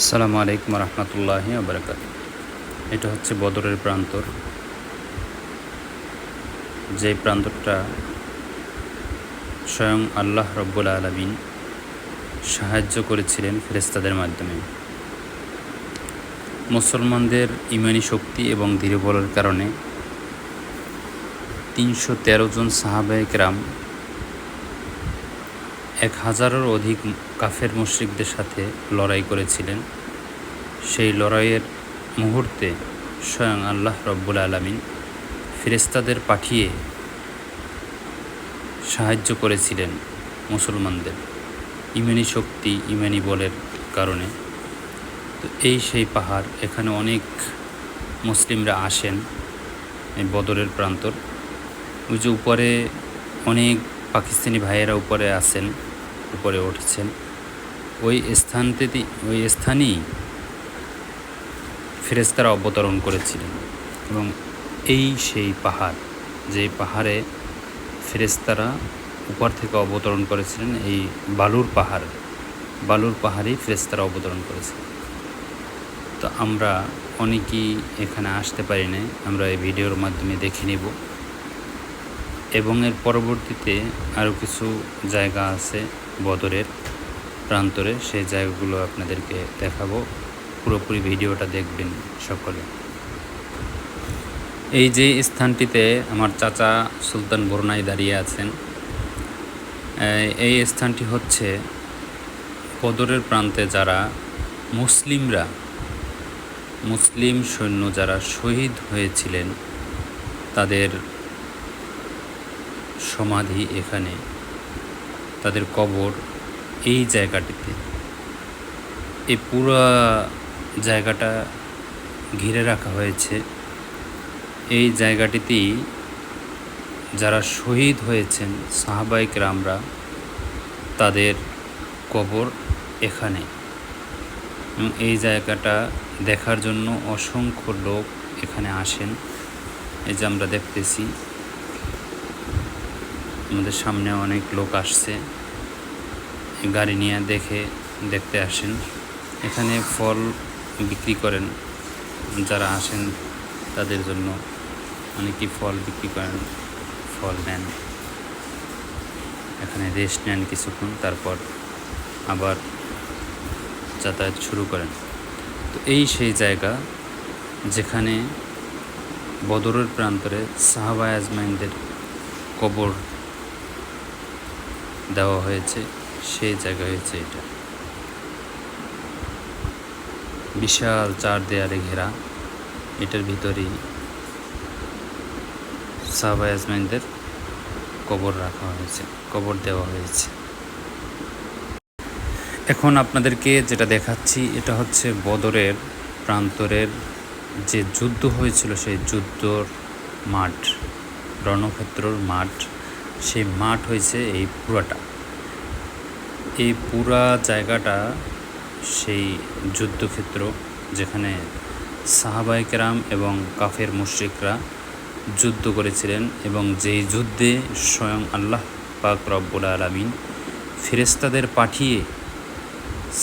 আসসালামু আলাইকুম রহমতুল্লাহ আবরাকাত এটা হচ্ছে বদরের প্রান্তর। যে প্রান্তরটা স্বয়ং আল্লাহ রব্বুল আলমিন সাহায্য করেছিলেন ফেরেস্তাদের মাধ্যমে। মুসলমানদের ইমানি শক্তি এবং দৃঢ়বলের কারণে তিনশো তেরো জন সাহাবায়করাম এক হাজারের অধিক কাফের মুশ্রিকদের সাথে লড়াই করেছিলেন। সেই লড়াইয়ের মুহূর্তে স্বয়ং আল্লাহ রব্বুল আলমিন ফেরেস্তাদের পাঠিয়ে সাহায্য করেছিলেন মুসলমানদের ইমানি শক্তি, ইমানি বলের কারণে। তো এই সেই পাহাড়, এখানে অনেক মুসলিমরা আসেন এই বদরের প্রান্তর। ওই যে উপরে অনেক পাকিস্তানি ভাইয়েরা উপরে আছেন উপরে উঠেছেন। ওই স্থানটিতে ওই স্থানেই ফেরেস্তারা অবতরণ করেছিলেন এবং এই সেই পাহাড়, যে পাহাড়ে ফেরেস্তারা উপর থেকে অবতরণ করেছিলেন, এই বালুর পাহাড়। বালুর পাহাড়েই ফেরেস্তারা অবতরণ করেছিলেন। তো আমরা অনেকেই এখানে আসতে পারি না আমরা এই ভিডিওর মাধ্যমে দেখে নেব। এবং এর পরবর্তীতে আরও কিছু জায়গা আছে বদরের। প্রান্তরে সেই জায়গাগুলো আপনাদেরকে দেখাবো। পুরোপুরি ভিডিওটা দেখবেন সকলে। এই যে স্থানটিতে আমার চাচা সুলতান বরনাই দাঁড়িয়ে আছেন, এই স্থানটি হচ্ছে বদরের প্রান্তে যারা মুসলিমরা, মুসলিম সৈন্য যারা শহীদ হয়েছিলেন, তাদের সমাধি এখানে, তাদের কবর এই জায়গাটিতে। এই পুরো জায়গাটা ঘিরে রাখা হয়েছে। এই জায়গাটিতেই যারা শহীদ হয়েছেন সাহাবাইক রামরা তাদের কবর এখানে। এবং এই জায়গাটা দেখার জন্য অসংখ্য লোক এখানে আসেন। এই যে আমরা দেখতেছি, আমাদের সামনে অনেক লোক আসছে। গাড়ি নিয়ে দেখে দেখতে আসেন। এখানে ফল বিক্রি করেন। যারা আসেন তাদের জন্য অনেকেই ফল বিক্রি করেন, ফল নেন। এখানে রেস্ট নেন কিছুক্ষণ, তারপর আবার যাতায়াত শুরু করেন। তো এই সেই জায়গা যেখানে বদরের প্রান্তরে সাহাবা আজমাইনদের কবর দেওয়া হয়েছে। সেই জায়গা হয়েছে এটা। বিশাল চার দেয়ালে ঘেরা। এটার ভিতরেই সাহবা কবর রাখা হয়েছে, কবর দেওয়া হয়েছে। এখন আপনাদেরকে যেটা দেখাচ্ছি, এটা হচ্ছে বদরের প্রান্তরের যে যুদ্ধ হয়েছিল, সেই যুদ্ধর মাঠ, রণক্ষেত্রর মাঠ। সেই মাঠ হয়েছে এই পুরাটা। এই পুরা জায়গাটা সেই যুদ্ধক্ষেত্র যেখানে সাহাবাইকেরাম এবং কাফের মুশ্রিকরা যুদ্ধ করেছিলেন এবং যেই যুদ্ধে স্বয়ং আল্লাহ পাক রব্বুল আলমিন ফেরেস্তাদের পাঠিয়ে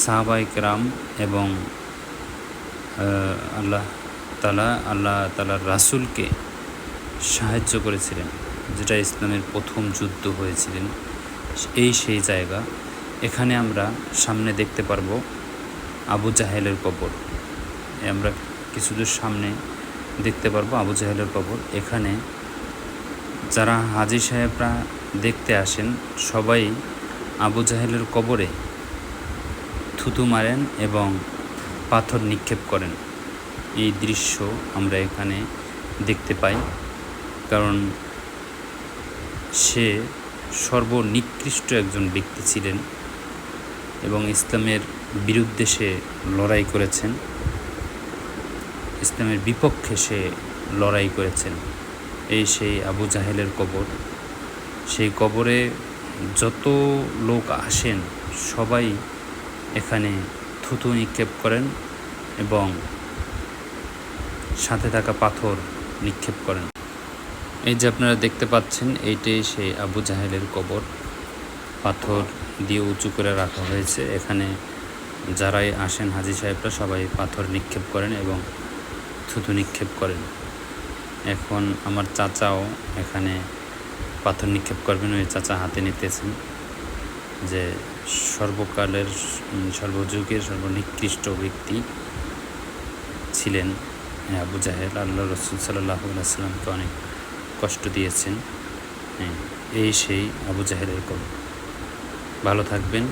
সাহাবাইকেরাম এবং আল্লাহ তালা আল্লাহ তালার রাসুলকে সাহায্য করেছিলেন, যেটা ইসলামের প্রথম যুদ্ধ হয়েছিলেন, এই সেই জায়গা। এখানে আমরা সামনে দেখতে পারব আবু জাহেলের কবর। আমরা কিছু দূর সামনে দেখতে পারব আবু জাহেলের কবর। এখানে যারা হাজি সাহেবরা দেখতে আসেন, সবাই আবু জাহেলের কবরে থুতু মারেন এবং পাথর নিক্ষেপ করেন। এই দৃশ্য আমরা এখানে দেখতে পাই, কারণ সে সর্বনিকৃষ্ট একজন ব্যক্তি ছিলেন। এবং ইসলামের বিরুদ্ধে সে লড়াই করেছেন। ইসলামের বিপক্ষে সে লড়াই করেছেন। এই সেই আবু জাহেলের কবর। সেই কবরে যত লোক আসেন, সবাই এখানে থুতু নিক্ষেপ করেন এবং সাথে থাকা পাথর নিক্ষেপ করেন। এই যে আপনারা দেখতে পাচ্ছেন, এইটাই সেই আবু জাহেলের কবর। পাথর দিয়ে উঁচু করে রাখা হয়েছে। এখানে যারাই আসেন হাজি সাহেবরা সবাই পাথর নিক্ষেপ করেন এবং থুতু নিক্ষেপ করেন। এখন আমার চাচাও এখানে পাথর নিক্ষেপ করবেন ওই চাচা হাতে নিতেছেন যে সর্বকালের সর্বযুগের সর্বনিকৃষ্ট ব্যক্তি ছিলেন। হ্যাঁ, আবু জাহেল আল্লাহ রসুল সাল্লাহ সাল্লামকে অনেক কষ্ট দিয়েছেন। হ্যাঁ এই সেই আবু জাহেলের কবর। ভালো থাকবেন।